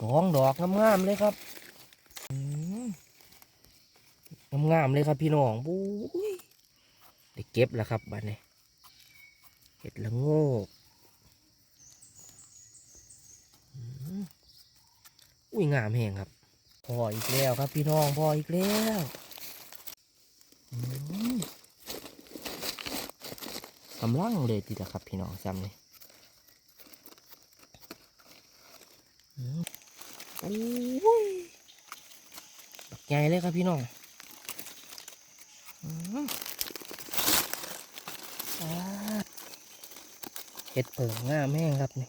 สองดอกงามๆเลยครับอืมงามๆเลยครับพี่น้องบุ้ยได้เก็บแล้วครับบัดนี้เห็ดละโงกอืมอุ้ยงามแหงครับพออีกแล้วครับพี่น้องพออีกแล้วกำลังเลยทีเดียวครับพี่น้องซ้ำนี่อืมโอ้ยบักใหญ่เลยครับพี่น้องเห็ดเปิงงามแห้งครับนี่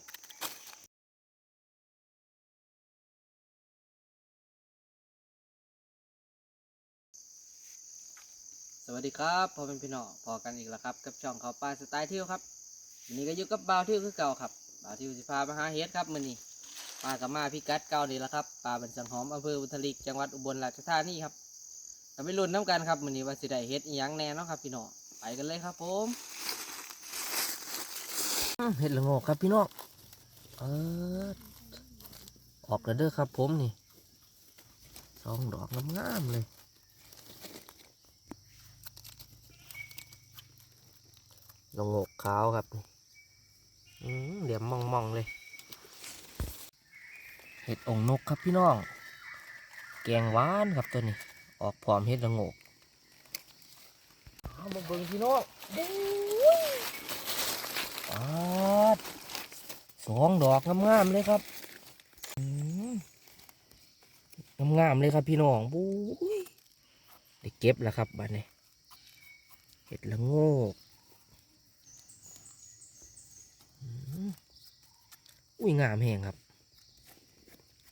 สวัสดีครับพอเป็นพี่น้องพอกันอีกแล้วครับ กับช่องเขาปลาสไตล์เที่ยวครับวันนี้ก็อยู่กับบ่าวเที่ยวคือเก่าครับบ่าวเที่ยวสิพามาหาเฮ็ดครับมื้อนี้ ปลากับมาพิกัดเก่านี่แหละครับปลาบันสังหอมอำเภอบุทลิกจังหวัดอุบลราชธานีครับก็ไปลุ้นน้ำกันครับมือนี้ว่าสิได้เฮ็ดอีหยังแน่เนาะครับพี่น้องไปกันเลยครับผมเห็ดละโงกครับพี่น้องเออออกแล้วเด้อครับผมนี่สองดอกงามๆเลยละโงกขาวครับนี่ องนกครับพี่น้อง แกงหวานครับตัวนี้ ออกพร้อมเห็ดละโงกเอามาเบิ่งพี่น้องปาดสองดอกงามๆเลยครับอืมงามๆเลยครับพี่น้องบุ้ยได้เก็บแล้วครับบัดนี้เห็ดละโงกอุ้ยงามแหงครับ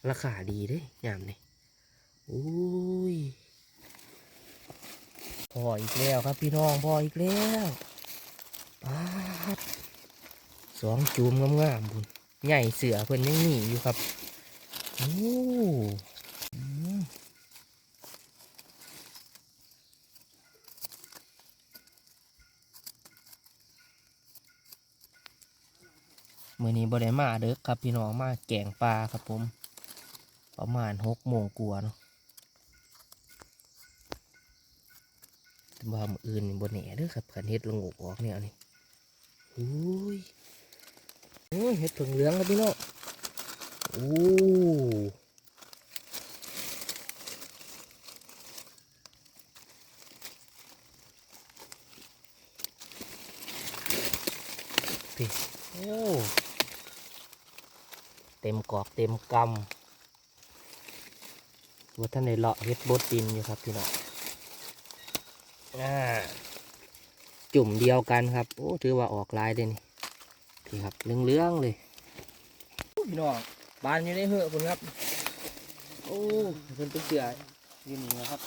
ราคาดีเด้ยามนี่อุ้ยพออีกแล้วครับพี่น้องพออีกแล้วปาดสองจูมงามๆบุญใหญ่เสือเพิ่นยังหนีอยู่ครับโอ้มมื่อนี้บ่ได้มาเด้อครับพี่น้องมาแกงปลาครับผม ประมาณหกโมงกว่าเนาะแต่ว่ามืออื่นนี่บนแหน่เด้อครับขันเฮ็ดลงอกออกเนี่ยนี่อุ้ยโอ้ยเฮ็ดผึ่งเหลืองครับพี่น้องโอ้พี่โอ้ เต็มกอกเต็มกำ ว่าท่านในเลาะเฮ็ดบดดินอยู่ครับพี่น้องอ่าจุ่มเดียวกันครับ โอ้ถือว่าออกลายเด้นี่พี่ครับเลื้องๆเลยโอ้พี่น้องบานอยู่ในเหือะคุณครับ โอ้เพิ่นไปเสืออยู่นี่นะครับ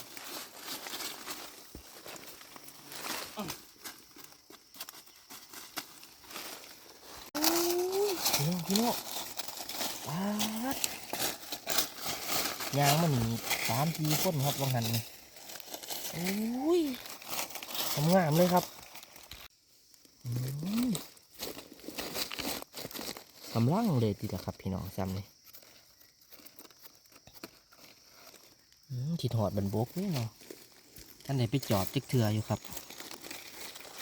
อ้าวพี่น้องพี่น้องปาด ยางมันนี่สามทีคนครับวังหันนี่โอ้ยทำงามเลยครับอืมกำลังเลยทีเดียวครับพี่น้องจำนี่อืมที่ถอดบันบกนี่เนาะท่านไหนไปจอบจิกเถื่ออยู่ครับ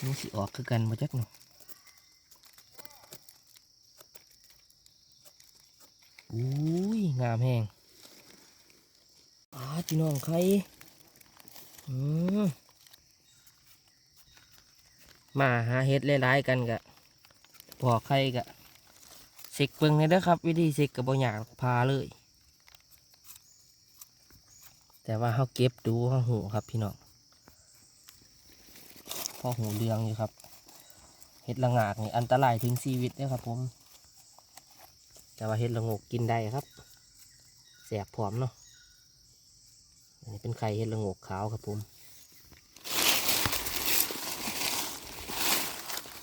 นี่สิออกคือกันมาจักเนาะอุ้ยงามแหงอา พี่น้องใครมาหาเห็ดหลายๆกันกะพอใครกะเซกเบิ่งเลยเด้อครับ วิธีเซกกับบอยากพาเลย แต่ว่าเขาเก็บดูเขาหูครับพี่น้องพอหูเรืองอยู่ครับเห็ดละงากนี่อันตรายถึงชีวิตเด้อครับผม แต่ว่าเห็ดละงกกินได้ครับแสบผอมเนาะ นนี้เป็นไข่เห็ดละงกขาวครับผม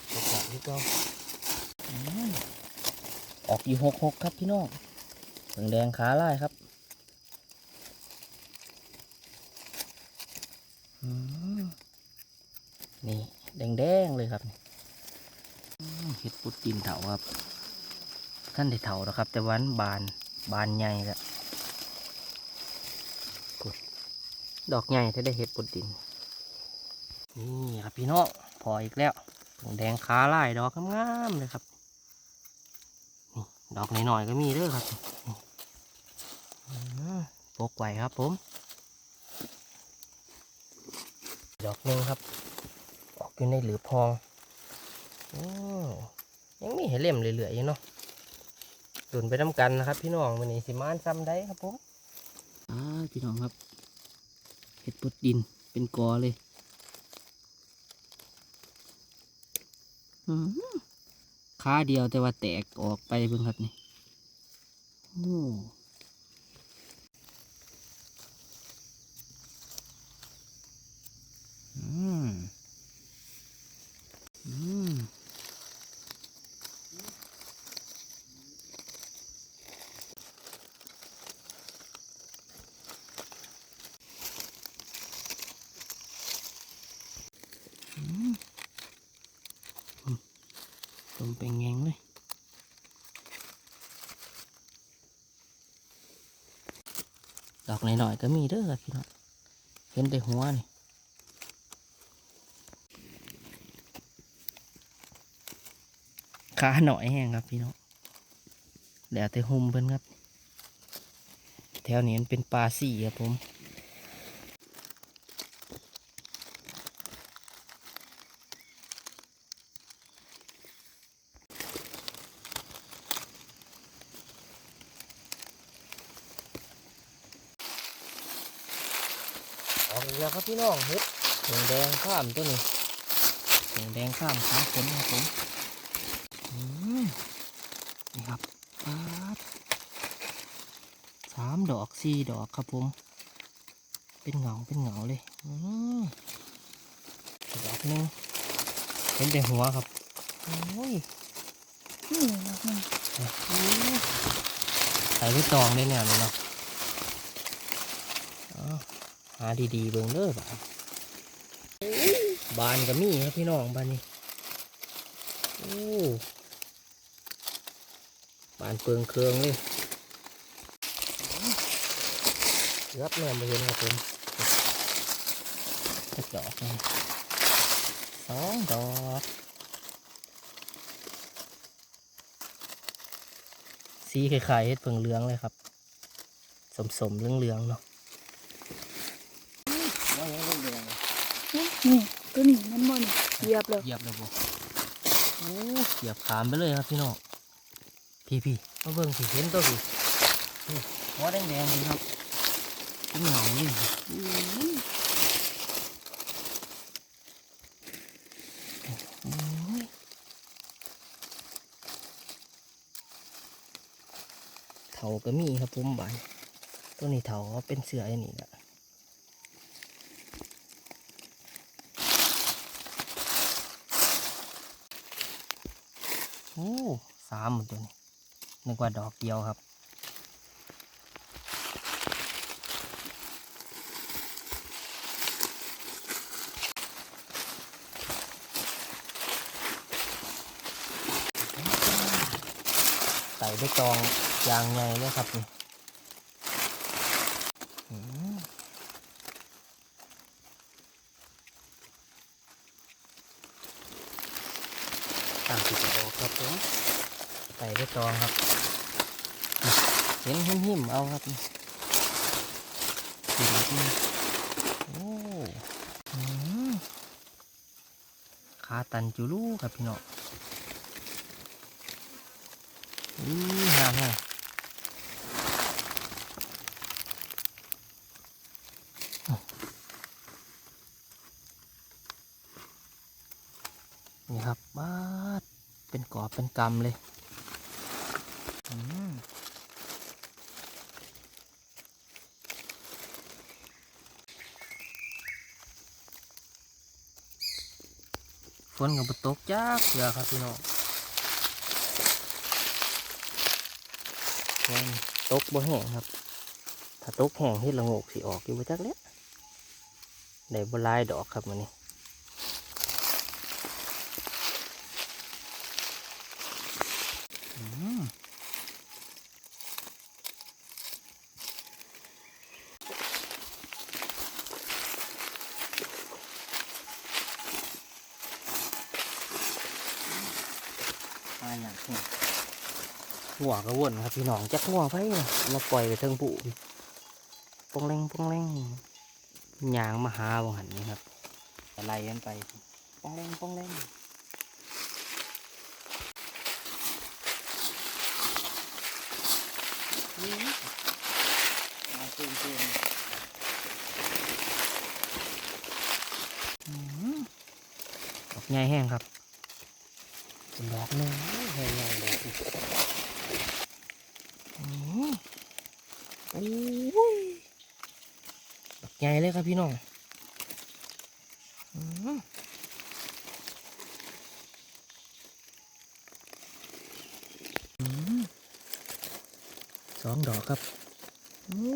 โอกาสที่ก็อออกอยู่หกหกครับพี่น้องเหลืองแดงขาลายครับนี่แดงๆเลยครับเห็ดปุดดินเถาครับท่านได้เถาแล้วครับ แต่วันบานบานใหญ่แล้วพูด ดอกใหญ่ถ้าได้เห็ดบดดิน นี่ครับพี่น้องพออีกแล้วผงแดงขาลายดอกงามๆเลยครับนี่ดอกหน่อยๆก็มีเด้อครับนี่อืมปกไหวครับผม ดอกหนึ่งครับ ออกอยู่ในหลือพองโอ้ยังมีให้เล่มเหลือๆอยู่เนาะดุนไปน้ำกันนะครับ พี่น้องวันนี้สิมานซ้ำได้ครับผมอ่าพี่น้องครับ เห็ดปดดินเป็นกอเลยอืมขาเดียวแต่ว่าแตกออกไปเบิ่งครับนี่โอ้ อืมต้มเป็นแงงเลยดอกหน่อยๆก็มีเด้อครับพี่น้องเห็นแต่หัวนี่ขาหน่อยแห้งครับพี่น้องแล้วแต่หุ่มเพิ่นครับ แถวนี้มันเป็นปลาสี่ครับผม ออกอีกแล้วครับพี่น้องเฮ็ดแดงแดงข้ามตัวนี้แดงแดงข้ามขาขนครับผมอืมนี่ครับปาดสามดอกสี่ดอกครับผม เป็นเหงาเป็นเหงาเลยอืมดอกหนึงเห็นแต่หัวครับโอ้ยนี่ดอกหนึ่งใส่ไว้ตองได้แนวนี้เนาะเอา หาดีๆเบิ่งเด้อบาบานก็มีครับพี่น้องบานนี้โอ้บานเปิงเครืองเลยรับแนมไปเห็นครับผมสักดอกหนึ่งสองดอกสีคล้ายๆเห็ดเพิงเหลืองเลยครับ สมสมๆเหลืองๆเนาะ ว่ายังเรื่อง นี่นี่ตัวนี้มันบ่นี่เหยียบเลยเหยียบเลยบ่โอ้เหยียบขามไปเลยครับพี่น้องพี่พี่ๆมาเบิ่งสิเห็นตัวพี่นี่หัวแดงๆนี่ครับเป็นเหงาเลยอู้หูโอ้ยเถาก็มีครับผมบานตัวนี้เถาก็เป็นเสืออย่างนี้แหละ โอ้สามหมดตัวนี้นึกว่าดอกเดียวครับ ใส่ใบตองยางใหญ่เลยครับนี่ตามที่จะออกครับผม ใส่ใบตองครับ เห็นหิมๆเอาครับนี่สีโอ้ขาตันจูรูครับพี่น้องอือหามแห้งนี่ครับบ้าเป็นกอบเป็นกำเลย ฝนกับบตกจักเสือครับพี่น้องฝนตกบ่แห้งครับ ถ้าตกแห้งเฮ็ดละโงกสิออกอยู่บ่จักแล้วได้บ่ลายดอกครับมันนี้อืม หัว กระวนครับพี่น้องจักหัวงไปมาปล่อยไปเทิงปุปองแรงปองแรงยางมาหาบ่หันนี่ครับอะไรกันไปปองแรงปองแรงนี่มาเติมเติมดอกใหญ่แห้งครับดอกหนึงแห้งใหญ่เลยอื้อหือโอ้ยดอกใหญ่เลยครับพี่น้องอื้อหืออื้อหือสองดอกครับโอ้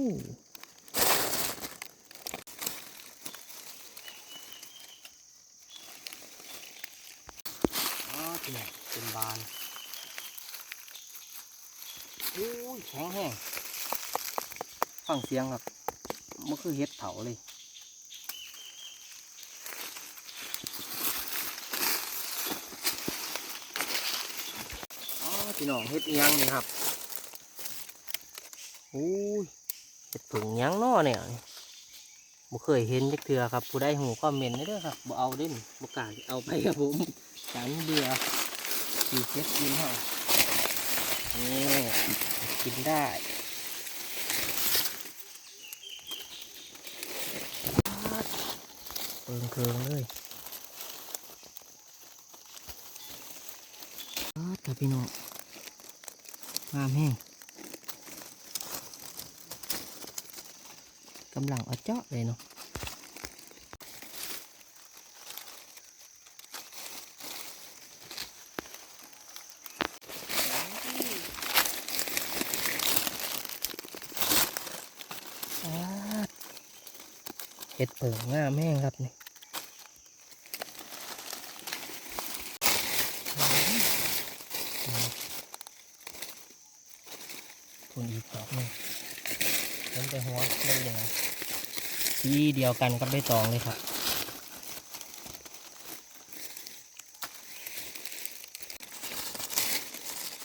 อ๋อที่ไหนเป็นบาน อุ้ยแข็งแห้ง ฟังเสียงครับมันคือเห็ดเผาเลยอ๋อพี่น้องเห็ดอิหยังนี่ครับอุ้ยเห็ดผึ่งหยังน้อเนี่ยบ่เคยเห็นจักเทือครับ ผู้ใดหูคอมเมนต์ได้เด้อครับบ่เอาเด้นบ่กล้าสิเอาไปครับผมฉันเบื่อสี่เจ็ดกินเหรอนี่กินได้ เปิงเคืองเลยอาดแต่พี่น้องงามแห้งกำลังเอาเจาะเลยเนาะอ่าเห็ดเปิงงามแห้งครับนี่คุณอีกดอกหนึงเห็นแต่หัวไม่ยังไง สีเดียวกันกับใบตองเลยครับ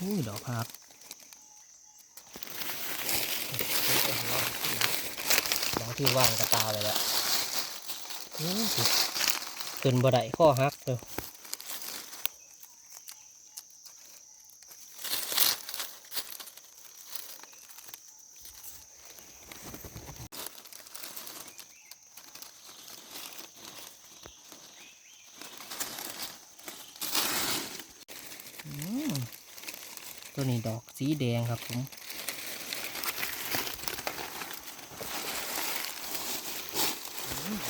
อุ้ยดอกพักบางที่ว่างกระตาไปแล้วเกินบ่ได้ข้อฮัก ตัวนี้ดอกสีแดงครับผม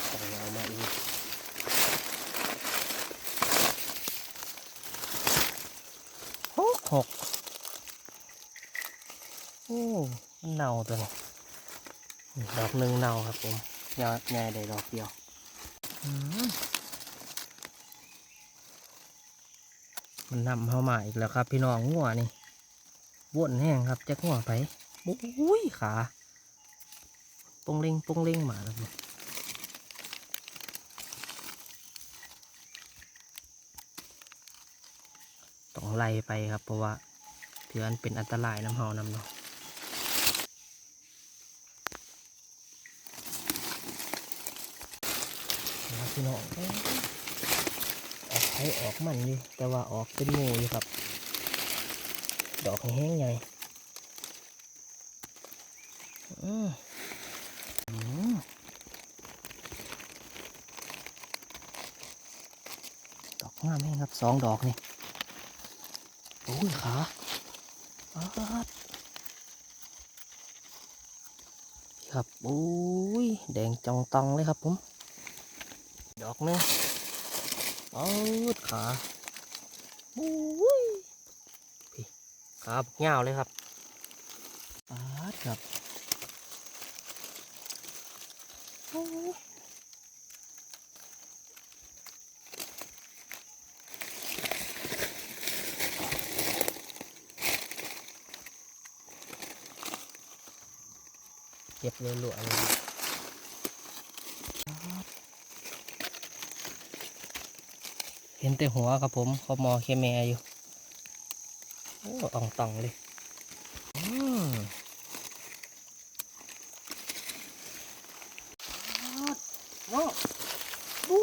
เอามาอีกหกหกโอ้มันเน่าตัวนี้นี่ดอกหนึ่งเน่าครับผมยอดใหญ่ได้ดอกเดียวอืมมันนำเข้ามาอีกแล้วครับ พี่น้องงัวนี่ วนแห้งครับจะงัวไปโอ้ยขาปงเล็งปงเล็งมาแล้วต้องไล่ไปครับ เพราะว่าเถืออันเป็นอันตรายน้ำเฮานำเนาะพี่น้องออกไข่ออกมันดิแต่ว่าออกเป็นหมูอยู่ครับ ดอกแห้งใหญ่ดอกงามแห้งครับสองดอกนี่โอ้ยขาครับโอ้ยแดงจองตองเลยครับผม ดอกหนึงปาดขาโอ้ย ขาบักยาวเลยครับปาดครับโอ้ยเก็บเลยหลวเลยครับปาดเห็นแต่หัวครับผมเขามอเคแมอยู่โอ้อ่องตองเลยอืมโอ้บุ้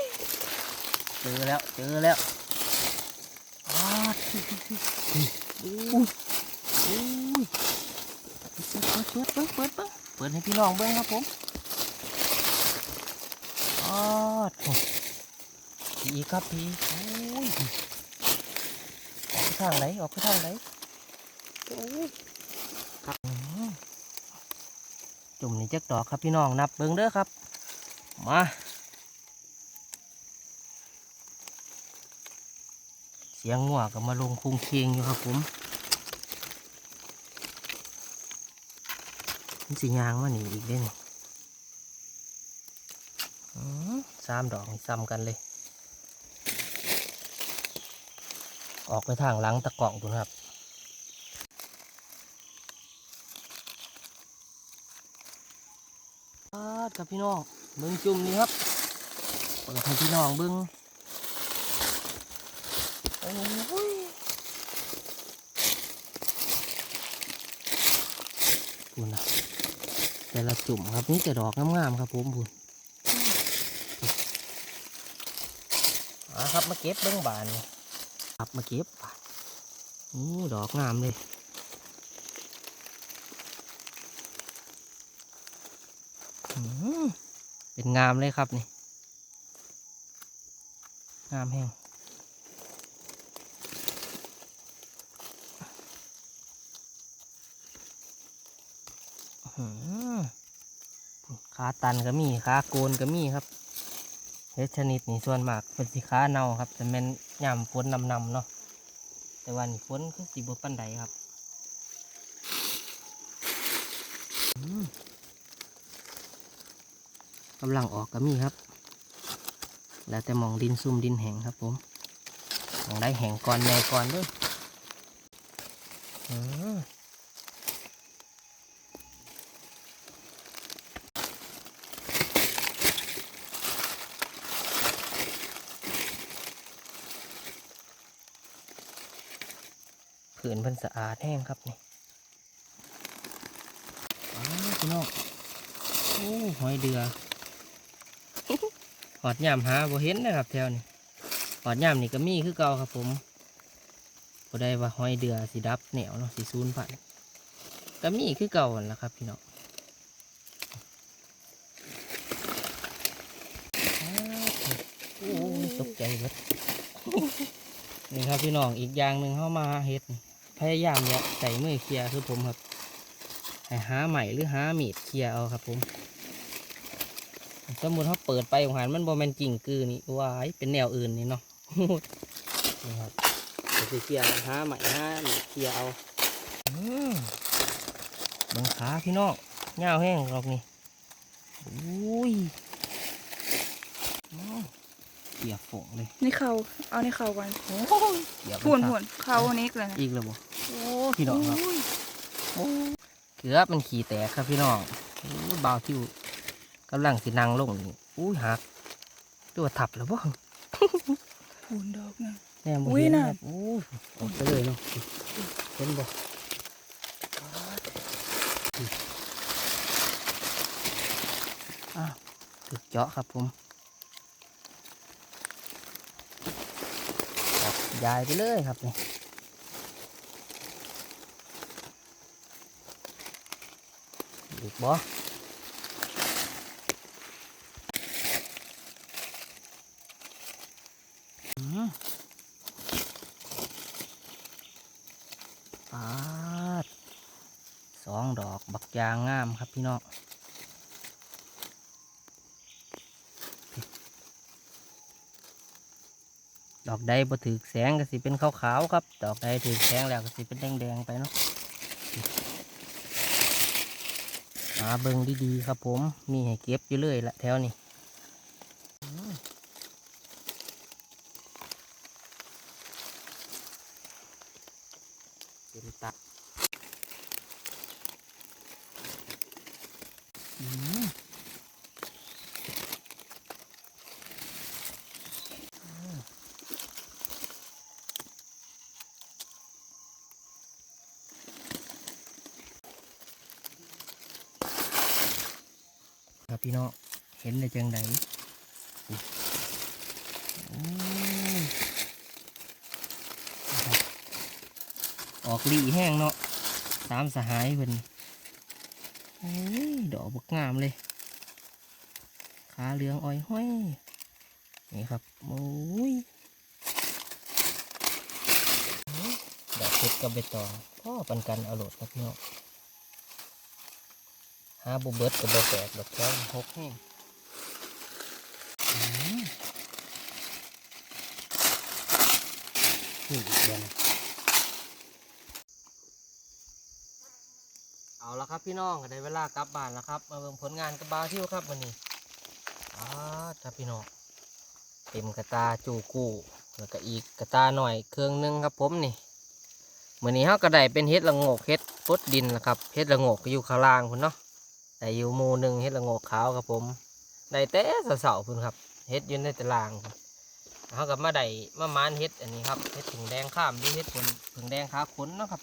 ยเจอแล้ว เจอแล้วอ้าดอุ้ยอุ้ยเปิดเปิดเปิดเปิดเปิดเปิดให้พี่น้องเบิ้งครับผมอ้าดพี่อีกครับพี่โอ้ยออกไป ทางไหนออกไปทางไหนโอ้ยครับอืมจุ่มนี่จักดอกครับพี่น้องนับเบิ้งเด้อครับ มาเสียงงัวก็มาลงคุงเคียงอยู่ครับผมมันสียางมาหนีอีกเล่นอื้อสามดอกนี่ซ้ำกันเลย ออกไปทางหลังตะกล่องดูนะครับปาดครับพี่น้องเบิ้งจุ่มนี่ครับเปิดให้พี่น้องเบิ้งโอ้ยบุญนะแต่ละจุ่มครับนี่แต่ดอกงามๆครับผมบุญมาครับมาเก็บเบิ้งบานนี่ ครับมาเก็บโอ้ดอกงามเลยเป็นงามเลยครับนี่ งามแห้งขาตันก็มีขาโกนก็มีครับ เฮ็ดชนิดนี้ส่วนมากเป็นสิขาเน่าครับแต่แม่นย่ำฝนนำนำๆเนาะแต่วันฝนคือสีบปันใดครับกำลังออกก็มีครับ แล้วแต่มองดินซุ่มดินแห้งครับผมมองได้แห้งก่อนแม่ก่อนด้วย อืมผืนเพิ่นสะอาดแห้งครับนี่อาพี่น้องโอ้หอยเดือหอดยามหาบ่เห็นนะครับแถวนี้หอดยามนี่ก็มีคือเก่าครับผมบ่ได้ว่าหอยเดือสีดับแนวเนาะสีซูนผ่านก็มีคือเก่าหั่นล่ะครับ พี่น้องโอ้ตกใจเบิดนี่ครับพี่น้องอีกอย่างหนึ่งเข้ามาเฮ็ดนี่ พยายามเนี่ยใส่มือเคลียร์คือผมครับให้หาใหม่หรือหามีดเคลียร์เอาครับผมสมมติเขาเปิดไปของหันมันบอแมนจริงกือนี่วายเป็นแนวอื่นนี่เนาะนี่ครับก็สิเคลียร์หาใหม่หามีดเคลียร์เอาอืมเบังขาพี่น้องเงาวแห้งหรอกนี่อุ้ยอ้าวเปียกฝงเลยในเข่าเอาในเข่าก่อนเปียกหุ่นบังคับหุ่นเข่าอันนี้เลยนะอีกแล้วบ่ โอ้พี่น้องครับโอ้เกือบมันขี่แตกครับพี่น้องโอ้ยบาวทิวกำลังสินั่งลงนี่อุ้ยหักตัวาทับแล้วบ่หุ่นดอกหนึงแน่บ่อุ้ยเห็นน่ะครับโอ้ยออกไปเลยเนาะเห็นบ่อ้าวถึกเจาะครับผมจับยายไปเลยครับนี่ อีกบ่อืมปาดสองดอกบักยางงามครับพี่น้องดอกใดบ่ถือแสงก็สิเป็นขาวๆครับ ดอกใดถือแสงแล้วก็สิเป็นแดงๆไปเนาะ หาเบิ่งดีๆครับผม มีให้เก็บอยู่เลยละแถวนี้อืมเป็นตักอืม ครับพี่น้องเห็นได้จังไดออกลีแห้งเนาะตามสหายเพิ่นดอกบกงามเลย ขาเหลืองอ้อยห้อย นี่ครับ โอ้ย ดอกเพชรกับใบตองพ่อปันกันอาโหลดครับพี่น้องหาบุเบิดกับบแตกดอกแก้วหกแห้ง นี่อีกเอนเอาละครับพี่น้องได้เวลากลับบ้านแล้วครับ มาเบิ่งผลงานกับบาวทิวครับวันนี้อ้าครับพี่น้องเต็มกระตาจูกู้แล้วก็อีกกระตาหน่อยเครื่องหนึงครับผมนี่มื่อนี้เฮาก็ได้เป็นเฮ็ดละงกเฮ็ดปดดินนะครับเฮ็ดละงกก็อยู่ข้างล่างพุ่นเนาะแต่อยู่มู่หนึ่งเฮ็ดละงกขาวครับผม ได้แต่เสาๆพุ่นครับเฮ็ดยู่ในตารางเฮากับมาได้มามานเฮ็ดอันนี้ครับเฮ็ดถึงแดงข้ามหรือเฮ็ดผลถึงแดงขาขนนะครับ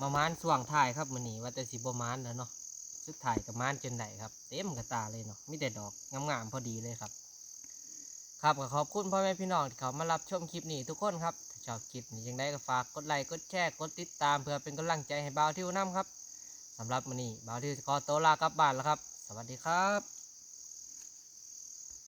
มามานส่วงท้ายครับมือนี้ว่าแต่สิบมานแล้วเนาะสุดท้ายกับมานจนได้ครับ เต็มกระตาเลยเนาะมีแต่ดอกงามๆพอดีเลยครับ ครับก็ขอบคุณพ่อแม่พี่น้องที่เขามารับชมคลิปนี้ทุกคนครับถ้าชอบคลิปนี้ยังได้ก็ฝากกดไลค์กดแชร์กดติดตามเพื่อเป็นกำลังใจให้บ่าวทิวน้ำครับสำหรับวันนี้บ่าวทิวขอตัวลากลับบ้านแล้วครับ สวัสดีครับ